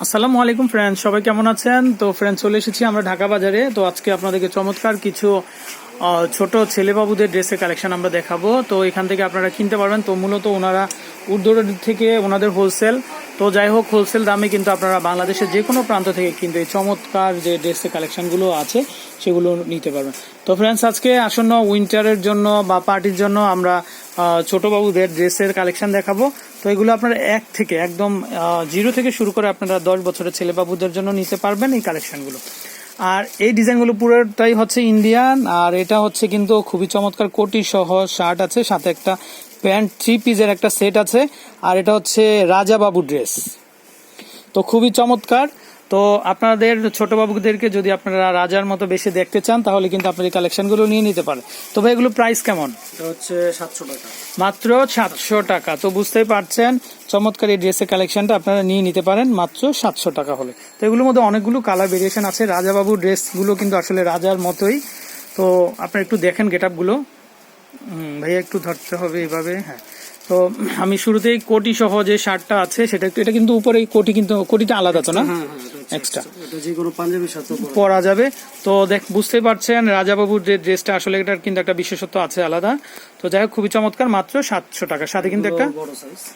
আসসালামু আলাইকুম ফ্রেন্ডস সবাই কেমন আছেন? তো ফ্রেন্ডস চলে এসেছি আমরা ঢাকা বাজারে। তো আজকে আপনাদেরকে চমৎকার কিছু ছোট ছেলেবাবুদের ড্রেসের কালেকশন আমরা দেখাবো। তো এখান থেকে আপনারা কিনতে পারবেন। তো মূলত ওনারা উর্দুর থেকে ওনাদের হোলসেল তো যাই হোক হোলসেল দামে কিন্তু আপনারা বাংলাদেশের যে কোনো প্রান্ত থেকে কিন্তু এই চমৎকার যে ড্রেসের কালেকশনগুলো আছে, সেগুলো নিতে পারবেন। তো ফ্রেন্ডস আজকে আসন্ন উইন্টারের জন্য বা পার্টির জন্য আমরা ছোটোবাবুদের ড্রেসের কালেকশন দেখাবো। তো এগুলো আপনারা এক থেকে, একদম জিরো থেকে শুরু করে আপনারা দশ বছরের ছেলেবাবুদের জন্য নিতে পারবেন এই কালেকশনগুলো আর এই ডিজাইনগুলো পুরোটাই হচ্ছে ইন্ডিয়ান আর এটা হচ্ছে কিন্তু খুবই চমৎকার কোটি সহ শার্ট আছে, সাথে একটা প্যান্ট থ্রি পিসের একটা সেট আছে আর এটা হচ্ছে রাজা বাবু ড্রেস। তো খুবই চমৎকার। তো আপনাদের ছোট বাবুদেরকে যদি আপনারা রাজার মতো বেশি দেখতে চান তাহলে কিন্তু আপনার এই কালেকশনগুলো নিয়ে নিতে পারেন। তো ভাই এগুলো প্রাইস কেমন? হচ্ছে সাতশো টাকা। মাত্র সাতশো টাকা। তো বুঝতেই পারছেন চমৎকার এই ড্রেসের কালেকশনটা আপনারা নিয়ে নিতে পারেন মাত্র সাতশো টাকা হলে। তো এগুলোর মধ্যে অনেকগুলো কালার ভেরিয়েশন আছে। রাজাবাবু ড্রেসগুলো কিন্তু আসলে রাজার মতোই। তো আপনারা একটু দেখেন গেট আপগুলো ভাইয়া একটু ধরতে হবে এইভাবে হ্যাঁ। তো আমি শুরুতেই কোটি সহ যে শার্টটা আছে সেটা একটু এটা কিন্তু উপরে কোটি কিন্তু কোটিটা আলাদা তো না? হ্যাঁ হ্যাঁ সাথে পরা যাবে। তো দেখ বুঝতেই পারছেন রাজাবাবুর যে ড্রেসটা আসলে এটার কিন্তু একটা বিশেষত্ব আছে আলাদা। তো যাই হোক খুবই চমৎকার মাত্র সাতশো টাকা। সাথে কিন্তু একটা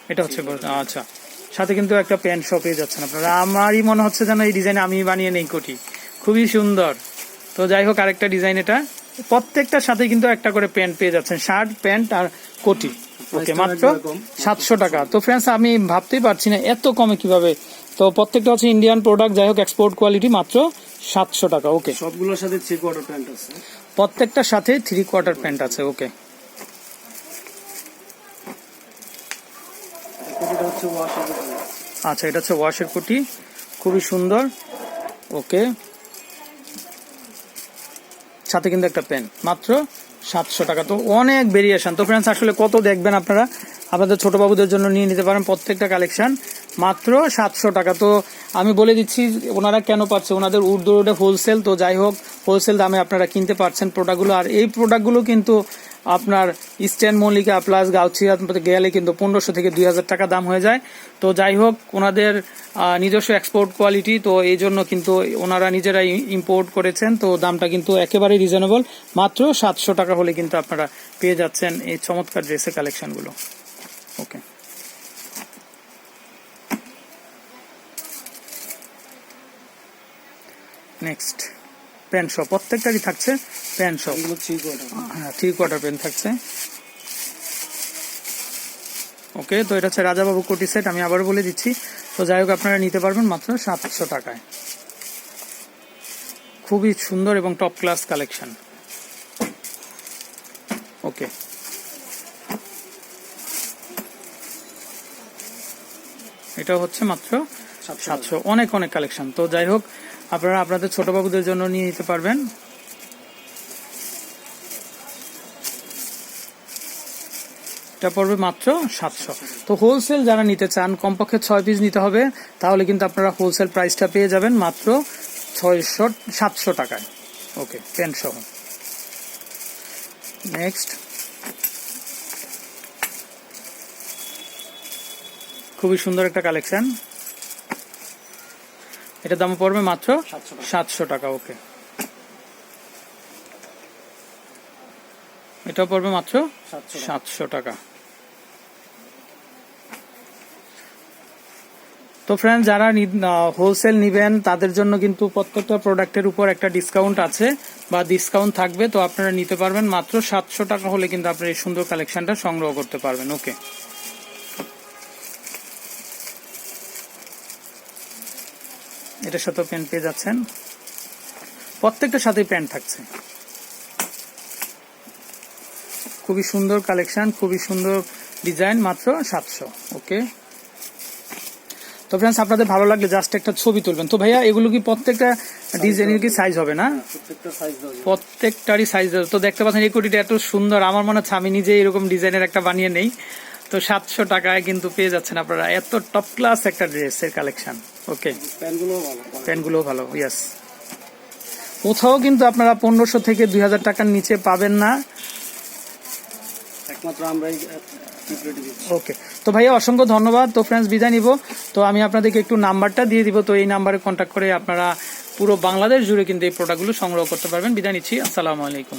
এটা হচ্ছে আচ্ছা। সাথে কিন্তু একটা প্যান্ট শপ পেয়ে যাচ্ছেন আপনারা। আমারই মনে হচ্ছে যেন এই ডিজাইন আমি বানিয়ে নেই কোটি। খুবই সুন্দর। তো যাই হোক আরেকটা ডিজাইন এটা। প্রত্যেকটার সাথে কিন্তু একটা করে প্যান্ট পেয়ে যাচ্ছেন। শার্ট প্যান্ট আর কোটি। ওকে মাত্র সাতশো টাকা। তো ফ্রেন্ডস আমি ভাবতেই পারছি না এত কমে কীভাবে। তো প্রত্যেকটা হচ্ছে ইন্ডিয়ান প্রোডাক্ট যাই হোক এক্সপোর্ট কোয়ালিটি মাত্র সাতশো টাকা। ওকে সবগুলোর সাথে থ্রি কোয়ার্টার প্যান্ট আছে। প্রত্যেকটার সাথে থ্রি কোয়ার্টার প্যান্ট আছে ওকে আচ্ছা এটা হচ্ছে ওয়াশের কোটি। খুবই সুন্দর। ওকে সাথে কিন্তু একটা পেন মাত্র সাতশো টাকা। তো অনেক ভেরিয়েশন তো ফ্রেন্ডস আসলে কত দেখবেন আপনারা? আপনাদের ছোটো বাবুদের জন্য নিয়ে নিতে পারেন প্রত্যেকটা কালেকশান মাত্র সাতশো টাকা। তো আমি বলে দিচ্ছি, ওনারা কেন পাচ্ছে? ওনাদের উর্দু রোডে হোলসেল তো যাই হোক হোলসেল দামে আপনারা কিনতে পারছেন প্রোডাক্টগুলো আর এই প্রোডাক্টগুলো কিন্তু আপনার ইস্টার্ন মল্লিকা প্লাস গাউছিয়া গেলে কিন্তু পনেরোশো থেকে দুই হাজার টাকা দাম হয়ে যায়। তো যাই হোক, ওনাদের নিজস্ব এক্সপোর্ট কোয়ালিটি তো এই জন্য কিন্তু ওনারা নিজেরাই ইম্পোর্ট করেছেন। তো দামটা কিন্তু একেবারেই রিজনেবল মাত্র সাতশো টাকা হলে কিন্তু আপনারা পেয়ে যাচ্ছেন এই চমৎকার ড্রেসের কালেকশনগুলো ওকে নেক্সট প্যান্ট শপ প্রত্যেকটারই থাকছে? Pant shop. হ্যাঁ থ্রি কোয়ার্টার পেন থাকছে। ওকে তো এটা হচ্ছে রাজাবাবু কোটি সেট আমি আবার বলে দিচ্ছি। তো যাই হোক আপনারা নিতে পারবেন মাত্র সাতশো টাকায়। খুবই সুন্দর এবং টপ ক্লাস কালেকশন ওকে এটা হচ্ছে মাত্র সাতশো অনেক অনেক কালেকশন তো যাই হোক আপনারা আপনাদের ছোট বাবুদের জন্য নিয়ে নিতে পারবেন। এটা পড়বে মাত্র সাতশো। তো হোলসেল যারা নিতে চান, কমপক্ষে ছয় পিস নিতে হবে, তাহলে কিন্তু আপনারা হোলসেল প্রাইসটা পেয়ে যাবেন মাত্র ছয়শো, সাতশো টাকায়। ওকে প্যান্ট সহ। নেক্সট খুবই সুন্দর একটা কালেকশন এটা দাম পড়বে মাত্র সাতশো টাকা। ওকে। এটা পড়বে মাত্র সাতশো টাকা। তো ফ্রেন্ড যারা হোলসেল নিবেন তাদের জন্য কিন্তু প্রত্যেকটা প্রোডাক্টের উপর একটা ডিসকাউন্ট আছে বা ডিসকাউন্ট থাকবে তো আপনারা নিতে পারবেন মাত্র সাতশো টাকা হলে কিন্তু আপনারা এই সুন্দর কালেকশনটা সংগ্রহ করতে পারবেন ওকে। এটার সাথে প্যান্ট পেয়ে যাচ্ছেন। প্রত্যেকটার সাথেই প্যান্ট থাকছে। খুবই সুন্দর কালেকশন খুবই সুন্দর ডিজাইন মাত্র সাতশো ওকে? তো ফ্রেন্ডস আপনাদের ভালো লাগলে জাস্ট একটা ছবি তুলবেন। তো ভাইয়া এগুলো কি প্রত্যেকটা ডিজাইনের কি সাইজ হবে না? প্রত্যেকটারই সাইজ দেওয়া যাবে। প্রত্যেকটারই সাইজ তো দেখতে পাচ্ছেন এই কুটিটা এত সুন্দর। আমার মনে হচ্ছে আমি নিজে এরকম ডিজাইনের একটা বানিয়ে নেই। তো সাতশো টাকায় কিন্তু পেয়ে যাচ্ছেন আপনারা। এত টপ ক্লাস একটা ড্রেসের কালেকশন। ওকে প্যান্টগুলোও ভালো। ইয়াস কোথাও কিন্তু আপনারা পনেরোশো থেকে দুই হাজার টাকার নিচে পাবেন না। একমাত্র আমরাই ওকে তো ভাইয়া অসংখ্য ধন্যবাদ। তো ফ্রেন্ডস বিদায় নিব। তো আমি আপনাদেরকে একটু নাম্বারটা দিয়ে দিব। তো এই নাম্বারে কন্ট্যাক্ট করে আপনারা পুরো বাংলাদেশ জুড়ে কিন্তু এই প্রোডাক্টগুলো সংগ্রহ করতে পারবেন। বিদায় নিচ্ছি। আসসালামু আলাইকুম।